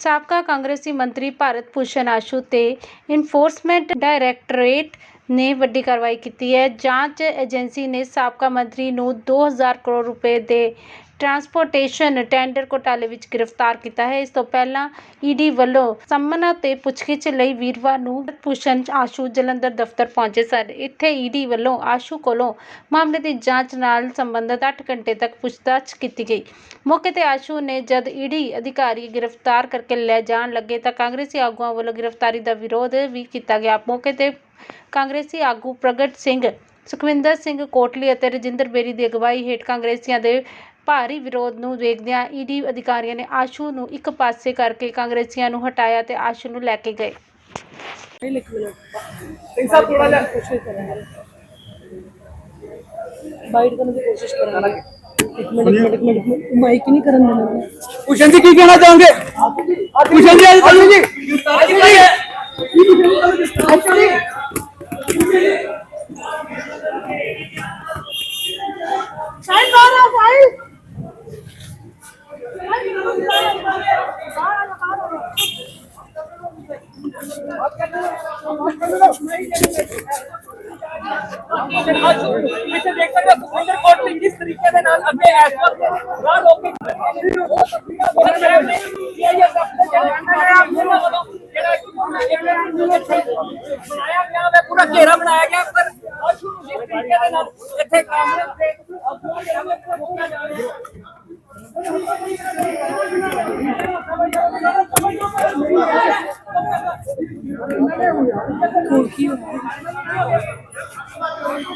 ਸਾਬਕਾ ਕਾਂਗਰਸੀ ਮੰਤਰੀ ਭਾਰਤ ਭੂਸ਼ਣ ਆਸ਼ੂ ਤੇ ਇਨਫੋਰਸਮੈਂਟ ਡਾਇਰੈਕਟੋਰੇਟ ਨੇ ਵੱਡੀ ਕਾਰਵਾਈ ਕੀਤੀ ਹੈ ਜਾਂਚ ਏਜੰਸੀ ਨੇ ਸਾਬਕਾ ਮੰਤਰੀ ਨੂੰ 2000 ਕਰੋੜ ਰੁਪਏ ਦੇ ਟਰਾਂਸਪੋਰਟੇਸ਼ਨ ਟੈਂਡਰ ਘੋਟਾਲੇ ਵਿੱਚ ਗ੍ਰਿਫਤਾਰ ਕੀਤਾ ਹੈ। ਇਸ ਤੋਂ ਪਹਿਲਾਂ ਈਡੀ ਵੱਲੋਂ ਸੰਮਨਾਂ ਤੇ ਪੁੱਛਗਿੱਛ ਲਈ ਵੀਰਵਾਰ ਨੂੰ ਭੂਸ਼ਣ ਆਸ਼ੂ ਜਲੰਧਰ ਦਫ਼ਤਰ ਪਹੁੰਚੇ ਸਨ। ਇੱਥੇ ਈਡੀ ਵੱਲੋਂ ਆਸ਼ੂ ਕੋਲੋਂ ਮਾਮਲੇ ਦੀ ਜਾਂਚ ਨਾਲ ਸੰਬੰਧਿਤ 8 ਘੰਟੇ ਤੱਕ ਪੁੱਛਤਾਛ ਕੀਤੀ ਗਈ। ਮੌਕੇ ਤੇ ਆਸ਼ੂ ਨੇ ਜਦ ਈਡੀ ਅਧਿਕਾਰੀ ਗ੍ਰਿਫਤਾਰ ਕਰਕੇ ਲੈ ਜਾਣ ਲੱਗੇ ਤਾਂ ਕਾਂਗਰਸੀ ਆਗੂਆਂ ਵੱਲੋਂ ਗ੍ਰਿਫਤਾਰੀ ਦਾ ਵਿਰੋਧ ਵੀ ਕੀਤਾ ਗਿਆ। ਮੌਕੇ ਤੇ ਕਾਂਗਰਸੀ ਆਗੂ ਪ੍ਰਗਟ ਸਿੰਘ, ਸੁਖਵਿੰਦਰ ਸਿੰਘ ਕੋਟਲੀ ਅਤੇ ਰਜਿੰਦਰ ਬੇਰੀ ਦੀ ਅਗਵਾਈ ਹੇਠ ਕਾਂਗਰਸੀਆਂ ਦੇ ਭਾਰੀ ਵਿਰੋਧ ਨੂੰ ਵੇਖਦਿਆਂ ਈਡੀ ਅਧਿਕਾਰੀਆਂ ਨੇ ਆਸ਼ੂ ਨੂੰ ਇੱਕ ਪਾਸੇ ਕਰਕੇ ਕਾਂਗਰਸੀਆਂ ਨੂੰ ਹਟਾਇਆ ਤੇ ਆਸ਼ੂ ਨੂੰ ਲੈ ਕੇ ਗਏ। ਸਿੰਘ ਸਾਹਿਬ ਥੋੜਾ ਜਿਹਾ ਕੋਸ਼ਿਸ਼ ਕਰਾਂਗੇ। ਬਾਈਟ ਕਰਨ ਦੀ ਕੋਸ਼ਿਸ਼ ਕਰਾਂਗੇ। ਇੱਕ ਮਿੰਟ ਇੱਕ ਮਿੰਟ ਇੱਕ ਮਿੰਟ। ਮਾਈਕ ਨਹੀਂ ਕਰਨ ਦੇਣਾ। ਮੈਂ। ਭੂਸ਼ਣ ਜੀ ਕੀ ਕਹਿਣਾ ਚਾਹੋਗੇ? ਭੂਸ਼ਣ ਜੀ ਅੱਜ ਬੋਲੋ ਜੀ। ਸਾਈਡ ਬਾਹਰ ਆ ਸਾਈਡ ਇੱਥੇ ਦੇਖ ਸਕਦੇ ਹੋ ਸੁਖਿੰਦਰ ਕੌਰ ਸਿੰਘ ਕਿਸ ਤਰੀਕੇ ਦੇ ਨਾਲ ਅੱਗੇ ਇਸ ਵਕਤ ਰਾਹ ਰੋਕ ਬਣਾਇਆ ਗਿਆ ਹੈ ਪੂਰਾ ਘੇਰਾ ਬਣਾਇਆ ਗਿਆ ਪਰ ਅਸ਼ੂ ਜਿਸ ਤਰੀਕੇ ਦੇ ਨਾਲ ਇੱਥੇ ਕਾਂਗਰਸ ਦੇ ਅਫਸਰ ਜਿਹੜਾ ਵਾ ਜਾ ਰਿਹਾ ਹੈ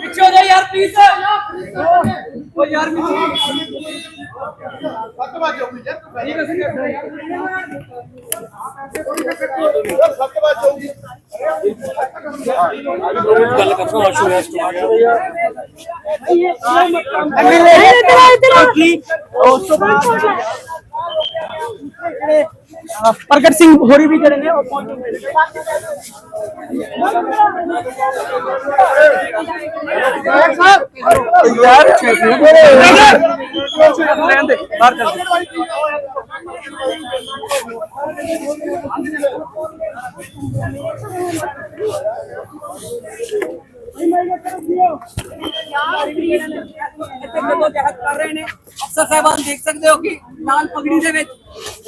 ਪਿੱਛੇ ਹੋ ਜਾ ਯਾਰ ਪਲੀਜ਼ ਉਹ ਯਾਰ ਪ੍ਰਗਟ ਸਿੰਘ ਹੋਰੀ ਵੀ ਜਿਹੜੇ ਨੇ ਉਹ ਪਹੁੰਚੇ ਹੋਏ ਨੇ ਯਾਰ ਰਹਿਣ ਦੇ ਬਾਹਰ ਚੱਲ ਇੱਥੇ ਜਦੋਂ ਜਹਿਦ ਕਰ ਰਹੇ ਨੇ ਅਫਸਰ ਸਾਹਿਬਾਨ ਦੇਖ ਸਕਦੇ ਹੋ ਕਿ ਲਾਲ ਪਗੜੀ ਦੇ ਵਿੱਚ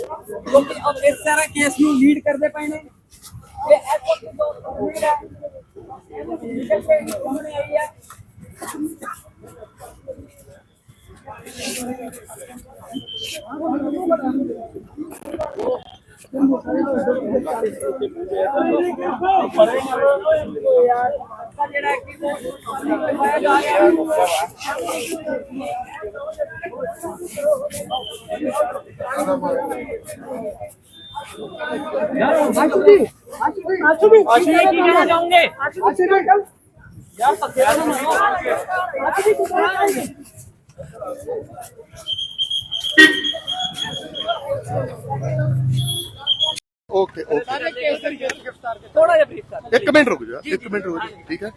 ਲੋਕ ਇਸ ਤਰ੍ਹਾਂ ਕੇਸ ਨੂੰ ਲੀਡ ਕਰਦੇ ਪਏ ਨੇ ਇਹ ਇਸ ਵਕਤ ਜੋ ਤਸਵੀਰ ਹੈ ਇਹ ਨਿਕਲ ਸਾਹਮਣੇ ਆਈ ਹੈ ਜਿਹੜਾ ਕਿ ਕਰਵਾਇਆ ਜਾ ਰਿਹਾ ਹੈ ਓਕੇ ਓਕੇ ਥੋੜਾ ਜਿਹਾ ਬਰੀਫ ਕਰ ਇੱਕ ਮਿੰਟ ਰੁਕ ਜਾ, ਇੱਕ ਮਿੰਟ ਰੁਕ ਜਾ, ਠੀਕ ਹੈ?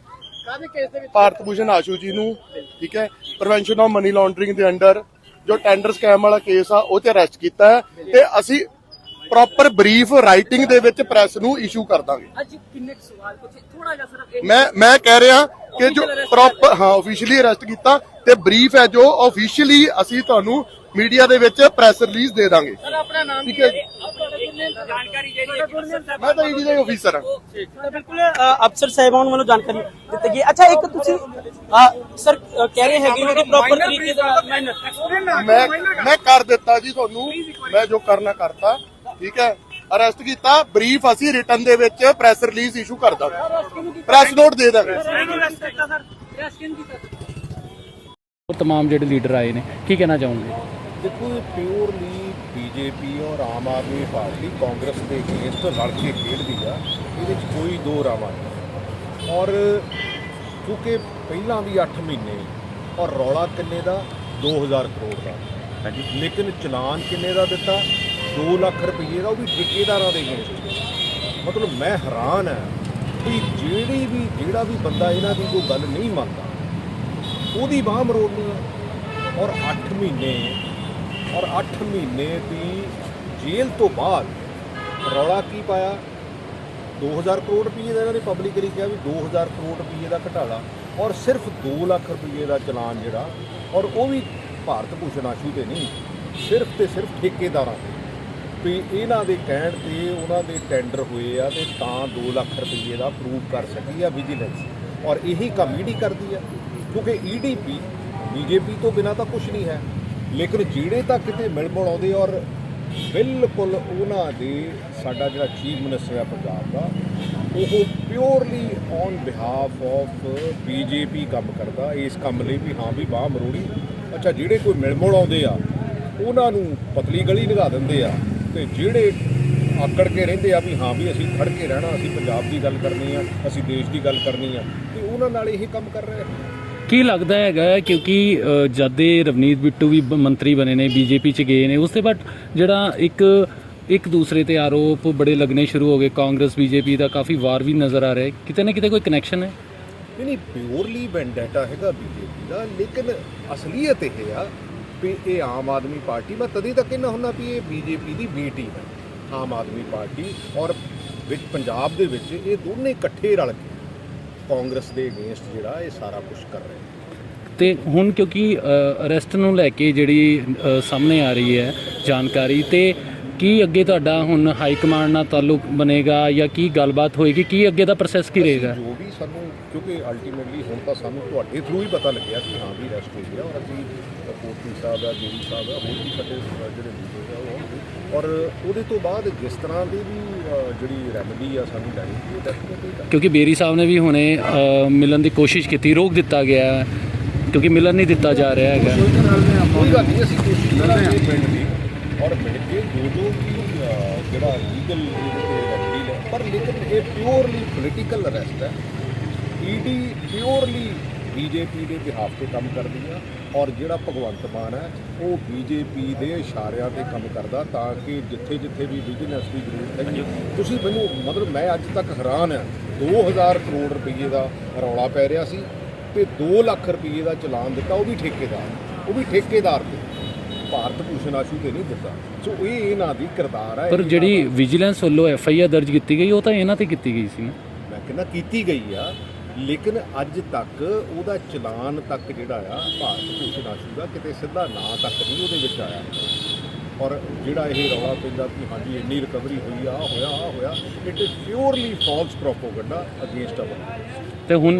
ਭਾਰਤ ਭੂਸ਼ਣ ਆਸ਼ੂ ਜੀ ਨੂੰ, ਠੀਕ ਹੈ? ਪ੍ਰੀਵੈਂਸ਼ਨ ਆਫ ਮਨੀ ਲਾਂਡਰਿੰਗ ਦੇ ਅੰਡਰ ਜੋ ਟੈਂਡਰ ਸਕੈਮ ਵਾਲਾ ਕੇਸ ਆ ਉਹ ਤੇ ਅਰੈਸਟ ਕੀਤਾ ਹੈ ਤੇ ਅਸੀਂ ਪ੍ਰੋਪਰ ਬਰੀਫ ਰਾਈਟਿੰਗ ਦੇ ਵਿੱਚ ਪ੍ਰੈਸ ਨੂੰ ਇਸ਼ੂ ਕਰ ਦਾਂਗੇ। ਅੱਜ ਕਿੰਨੇ ਕੁ ਸਵਾਲ ਪੁੱਛੇ? ਥੋੜਾ ਜਿਹਾ ਸਿਰਫ ਇੱਕ ਮੈਂ ਮੈਂ ਕਹਿ ਰਿਹਾ ਕਿ ਜੋ ਪ੍ਰੋਪਰ ਹਾਂ ਆਫੀਸ਼ੀਅਲੀ ਅਰੈਸਟ ਕੀਤਾ ਤੇ ਬਰੀਫ ਹੈ ਜੋ ਆਫੀਸ਼ੀਅਲੀ ਅਸੀਂ ਤੁਹਾਨੂੰ ਮੀਡੀਆ ਦੇ ਵਿੱਚ ਪ੍ਰੈਸ ਰਿਲੀਜ਼ ਦੇ ਦਾਂਗੇ। ਸਰ ਆਪਣਾ ਨਾਮ ਕੀ ਹੈ ਜਾਣਕਾਰੀ ਜਿਹੜੀ ਮੈਂ ਤਾਂ ਈਡੀ ਦਾ ਆਫੀਸਰ ਹਾਂ। ਬਿਲਕੁਲ ਅਫਸਰ ਸਾਹਿਬਾਨ ਵੱਲੋਂ ਜਾਣਕਾਰੀ ਦਿੱਤੀ ਗਈ। ਅੱਛਾ ਇੱਕ ਤੁਸੀਂ ਸਰ ਕਹਿ ਰਹੇ ਹੈਗੇ ਕਿ ਪ੍ਰੋਪਰ ਤਰੀਕੇ ਦਾ ਮੈਂ ਮੈਂ ਕਰ ਦਿੱਤਾ ਜੀ ਤੁਹਾਨੂੰ। ਮੈਂ ਜੋ ਕਰਨਾ ਕਰਤਾ ਠੀਕ ਹੈ? ਅਰੈਸਟ ਕੀਤਾ। ਬਰੀਫ ਅਸੀਂ ਰਿਟਨ ਦੇ ਵਿੱਚ ਪ੍ਰੈਸ ਰਿਲੀਜ਼ ਇਸ਼ੂ ਕਰ ਦਾਂਗੇ। ਪ੍ਰੈਸ ਨੋਟ ਦੇ ਦਾਂਗੇ। ਤਮਾਮ ਜਿਹੜੇ ਲੀਡਰ ਆਏ ਨੇ ਕੀ ਕਹਿਣਾ ਚਾਹੁੰਗੇ? ਦੇਖੋ ਇਹ ਪਿਓਰਲੀ ਬੀਜੇਪੀ ਔਰ ਆਮ ਆਦਮੀ ਪਾਰਟੀ ਕਾਂਗਰਸ ਦੇ ਅਗੇਂਸਟ ਲੜ ਕੇ ਖੇਡਦੀ ਆ ਇਹਦੇ ਵਿੱਚ ਕੋਈ ਦੋ ਰਾਵਾਂ ਨਹੀਂ। ਔਰ ਕਿਉਂਕਿ ਪਹਿਲਾਂ ਵੀ 8 ਮਹੀਨੇ ਔਰ ਰੌਲਾ ਕਿੰਨੇ ਦਾ? 2000 ਕਰੋੜ ਦਾ। ਹਾਂਜੀ। ਲੇਕਿਨ ਚਲਾਨ ਕਿੰਨੇ ਦਾ ਦਿੱਤਾ? 2 ਲੱਖ ਰੁਪਏ ਦਾ ਉਹ ਵੀ ਠੇਕੇਦਾਰਾਂ ਦੇ ਅਗੇਂਸਟ। ਮਤਲਬ ਮੈਂ ਹੈਰਾਨ ਹਾਂ ਵੀ ਜਿਹੜੀ ਵੀ ਜਿਹੜਾ ਵੀ ਬੰਦਾ ਇਹਨਾਂ ਦੀ ਕੋਈ ਗੱਲ ਨਹੀਂ ਮੰਨਦਾ ਉਹਦੀ ਬਾਹ ਮਰੋੜਨੀ ਔਰ 8 ਮਹੀਨੇ ਔਰ 8 ਮਹੀਨੇ ਦੀ ਜੇਲ੍ਹ ਤੋਂ ਬਾਅਦ ਰੌਲਾ ਕੀ ਪਾਇਆ? 2000 ਕਰੋੜ ਰੁਪਏ ਦਾ ਇਹਨਾਂ ਨੇ ਪਬਲਿਕਲੀ ਕਿਹਾ ਵੀ 2000 ਕਰੋੜ ਰੁਪਏ ਦਾ ਘਟਾਲਾ ਔਰ ਸਿਰਫ 2 ਲੱਖ ਰੁਪਏ ਦਾ ਚਲਾਨ ਜਿਹੜਾ ਔਰ ਉਹ ਵੀ ਭਾਰਤ ਭੂਸ਼ਣ ਆਸ਼ੂ ਤੇ ਨਹੀਂ, ਸਿਰਫ ਤੇ ਸਿਰਫ ਠੇਕੇਦਾਰਾਂ ਤੇ। ਵੀ ਇਹਨਾਂ ਦੇ ਕਹਿਣ ਤੇ ਉਹਨਾਂ ਦੇ ਟੈਂਡਰ ਹੋਏ ਆ ਤੇ ਤਾਂ 2 ਲੱਖ ਰੁਪਏ ਦਾ ਪ੍ਰੂਵ ਕਰ ਸਕੀ ਆ ਵਿਜੀਲੈਂਸ ਔਰ ਇਹੀ ਕੰਮ ਈਡੀ ਕਰਦੀ ਆ। ਕਿਉਂਕਿ ਈਡੀਪੀ ਬੀਜੇਪੀ ਤੋਂ ਬਿਨਾ ਤਾਂ ਕੁਝ ਨਹੀਂ ਹੈ। ਲੇਕਿਨ ਜਿਹੜੇ ਤਾਂ ਕਿਤੇ ਮਿਲ ਮੁਲ ਆਉਂਦੇ ਔਰ ਬਿਲਕੁਲ ਉਹਨਾਂ ਦੇ ਸਾਡਾ ਜਿਹੜਾ ਚੀਫ ਮਿਨਿਸਟਰ ਹੈ ਪੰਜਾਬ ਦਾ, ਉਹ purely on behalf of BJP ਕੰਮ ਕਰਦਾ, ਇਸ ਕੰਮ ਲਈ ਵੀ ਹਾਂ ਵੀ ਬਾਹ ਮਰੋੜੀ। ਅੱਛਾ, ਜਿਹੜੇ ਕੋਈ ਮਿਲ ਮੁਲ ਆਉਂਦੇ ਆ, ਉਹਨਾਂ ਨੂੰ ਪਤਲੀ ਗਲੀ ਲਗਾ ਦਿੰਦੇ ਆ ਤੇ ਜਿਹੜੇ ਆਕੜ ਕੇ ਰਹਿੰਦੇ ਆ ਵੀ ਹਾਂ ਵੀ ਅਸੀਂ ਖੜ ਕੇ ਰਹਿਣਾ, ਅਸੀਂ ਪੰਜਾਬ ਦੀ ਗੱਲ ਕਰਨੀ ਆ, ਅਸੀਂ ਦੇਸ਼ ਦੀ ਗੱਲ ਕਰਨੀ ਆ, ਤੇ ਉਹਨਾਂ ਨਾਲ ਇਹ ਕੰਮ ਕਰ ਰਹੇ ਆ। ਕੀ ਲੱਗਦਾ ਹੈਗਾ ਹੈ? ਕਿਉਂਕਿ ਅ, ਜਦ ਦੇ ਰਵਨੀਤ ਬਿੱਟੂ ਵੀ ਬ- ਮੰਤਰੀ ਬਣੇ ਨੇ ਬੀਜੇਪੀ ਚ ਗਏ ਨੇ ਉਸ ਤੋਂ ਬਾਅਦ ਜਿਹੜਾ ਇੱਕ ਇੱਕ ਦੂਸਰੇ ਤੇ ਆਰੋਪ ਬੜੇ ਲੱਗਣੇ ਸ਼ੁਰੂ ਹੋ ਗਏ। ਕਾਂਗਰਸ ਬੀਜੇਪੀ ਦਾ ਕਾਫੀ ਵਾਰ ਵੀ ਨਜ਼ਰ ਆ ਰਿਹਾ ਹੈ। ਕਿਤੇ ਨਾ ਕਿਤੇ ਕੋਈ ਕਨੈਕਸ਼ਨ ਹੈ? ਨਹੀਂ ਨਹੀਂ ਪਿਓਰਲੀ ਵੈਂਡੇਟਾ ਹੈਗਾ ਬੀਜੇਪੀ ਦਾ ਲੇਕਿਨ ਅਸਲੀਅਤ ਇਹ ਆ ਵੀ ਇਹ ਆਮ ਆਦਮੀ ਪਾਰਟੀ ਮੈਂ ਤਦੇ ਤੱਕ ਇਹਨਾਂ ਹੁੰਦਾ ਵੀ ਇਹ ਬੀਜੇਪੀ ਦੀ ਬੀ ਟੀਮ ਹੈ। ਆਮ ਆਦਮੀ ਪਾਰਟੀ ਔਰ ਵਿੱਚ ਪੰਜਾਬ ਦੇ ਵਿੱਚ ਇਹ ਦੋਨੇ ਇਕੱਠੇ ਰਲ ਕੇ ਕਾਂਗਰਸ ਦੇ ਅਗੇਂਸਟ ਜਿਹੜਾ ਇਹ ਸਾਰਾ ਕੁਝ ਕਰ ਰਹੇ ਨੇ। ਤੇ ਹੁਣ ਕਿਉਂਕਿ ਅਰੈਸਟ ਨੂੰ ਲੈ ਕੇ ਜਿਹੜੀ ਸਾਹਮਣੇ ਆ ਰਹੀ ਹੈ ਜਾਣਕਾਰੀ ਤੇ ਕੀ ਅੱਗੇ ਤੁਹਾਡਾ ਹੁਣ ਹਾਈ ਕਮਾਂਡ ਨਾਲ ਤਾਲੁਕ ਬਣੇਗਾ ਜਾਂ ਕੀ ਗੱਲਬਾਤ ਹੋਏਗੀ? ਕੀ ਅੱਗੇ ਦਾ ਪ੍ਰੋਸੈਸ ਕੀ ਰਹੇਗਾ? ਜੋ ਕਿਉਂਕਿ ਅਲਟੀਮੇਟਲੀ ਹੁਣ ਤਾਂ ਸਾਨੂੰ ਤੁਹਾਡੇ ਥਰੂ ਹੀ ਪਤਾ ਲੱਗਿਆ ਕਿ ਹਾਂ ਵੀ ਅਰੈਸਟ ਹੋਈ ਆ ਔਰ ਅਸੀਂ ਕੋਟਲੀ ਸਾਹਿਬ ਆ ਜੇਰੀ ਸਾਹਿਬ ਆ ਹੋਰ ਵੀ ਸਾਡੇ ਜਿਹੜੇ ਲੀਡਰ ਆ ਉਹ ਔਰ ਉਹਦੇ ਤੋਂ ਬਾਅਦ ਜਿਸ ਤਰ੍ਹਾਂ ਦੀ ਵੀ ਜਿਹੜੀ ਰੈਮਡੀ ਆ ਸਾਨੂੰ ਲੈਣੀ ਉਹ ਡੈਫੀਨਿਟਲੀ ਕਿਉਂਕਿ ਬੇਰੀ ਸਾਹਿਬ ਨੇ ਵੀ ਹੁਣੇ ਮਿਲਣ ਦੀ ਕੋਸ਼ਿਸ਼ ਕੀਤੀ ਰੋਕ ਦਿੱਤਾ ਗਿਆ ਹੈ, ਕਿਉਂਕਿ ਮਿਲਣ ਨਹੀਂ ਦਿੱਤਾ ਜਾ ਰਿਹਾ ਹੈਗਾ। ਕੋਈ ਗੱਲ ਨਹੀਂ ਅਸੀਂ ਕੋਸ਼ਿਸ਼ ਕਰਾਂਗੇ ਪਿੰਡ ਦੀ। ਔਰ ਮਿਲ ਕੇ ਜੋ ਜੋ ਜਿਹੜਾ ਲੀਗਲ ਰੈਮਡੀ ਲੈ ਪਰ ਲੇਕਿਨ ਇਹ ਪਿਓਰਲੀ ਪੋਲੀਟੀਕਲ ਅਰੈਸਟ ਹੈ। ਈਡੀ ਪਿਓਰਲੀ ਬੀਜੇਪੀ ਦੇ ਬਿਹਾਫ ਤੇ ਕੰਮ ਕਰਦੀ ਆ ਔਰ ਜਿਹੜਾ ਭਗਵੰਤ ਮਾਨ ਹੈ ਉਹ ਬੀਜੇਪੀ ਦੇ ਇਸ਼ਾਰਿਆਂ ਤੇ ਕੰਮ ਕਰਦਾ ਤਾਂ ਕਿ ਜਿੱਥੇ ਜਿੱਥੇ ਵੀ ਬਿਜ਼ਨਸ ਦੀ ਜ਼ਰੂਰਤ ਹੈਗੀ। ਤੁਸੀਂ ਮੈਨੂੰ ਮਤਲਬ ਮੈਂ ਅੱਜ ਤੱਕ ਹੈਰਾਨ ਆ 2000 ਕਰੋੜ ਰੁਪਏ ਦਾ ਰੌਲਾ ਪੈ ਰਿਹਾ ਸੀ ਤੇ 2 ਲੱਖ ਰੁਪਏ ਦਾ ਚਲਾਨ ਦਿੱਤਾ ਉਹ ਵੀ ਠੇਕੇਦਾਰ ਉਹ ਵੀ ਠੇਕੇਦਾਰ ਤੇ। ਭਾਰਤ ਭੂਸ਼ਣ ਆਸ਼ੂ ਤੇ ਨਹੀਂ ਦਿੱਤਾ। ਸੋ ਇਹ ਇਹਨਾਂ ਦੀ ਕਿਰਦਾਰ ਹੈ ਪਰ ਜਿਹੜੀ ਵਿਜੀਲੈਂਸ ਵੱਲੋਂ ਐਫ ਆਈ ਆਰ ਦਰਜ ਕੀਤੀ ਗਈ ਉਹ ਤਾਂ ਇਹਨਾਂ ਤੇ ਕੀਤੀ ਗਈ ਸੀ ਮੈਂ ਕਹਿੰਦਾ ਕੀਤੀ ਗਈ ਆ ਲੇਕਿਨ ਅੱਜ ਤੱਕ ਉਹਦਾ ਚਲਾਨ ਤੱਕ ਜਿਹੜਾ ਆ, ਭਾਰਤ ਭੂਸ਼ਣ ਆਸ਼ੂ ਦਾ ਕਿਤੇ ਸਿੱਧਾ ਨਾਂ ਤੱਕ ਨਹੀਂ ਉਹਦੇ ਵਿੱਚ ਆਇਆ। ਔਰ ਜਿਹੜਾ ਇਹ ਰੌਲਾ ਪੈਂਦਾ ਕਿ ਹਾਂਜੀ, ਇੰਨੀ ਰਿਕਵਰੀ ਹੋਈ ਆ ਆਹ ਹੋਇਆ ਆ ਹੋਇਆ it is purely false propaganda against our ਤੇ ਹੁਣ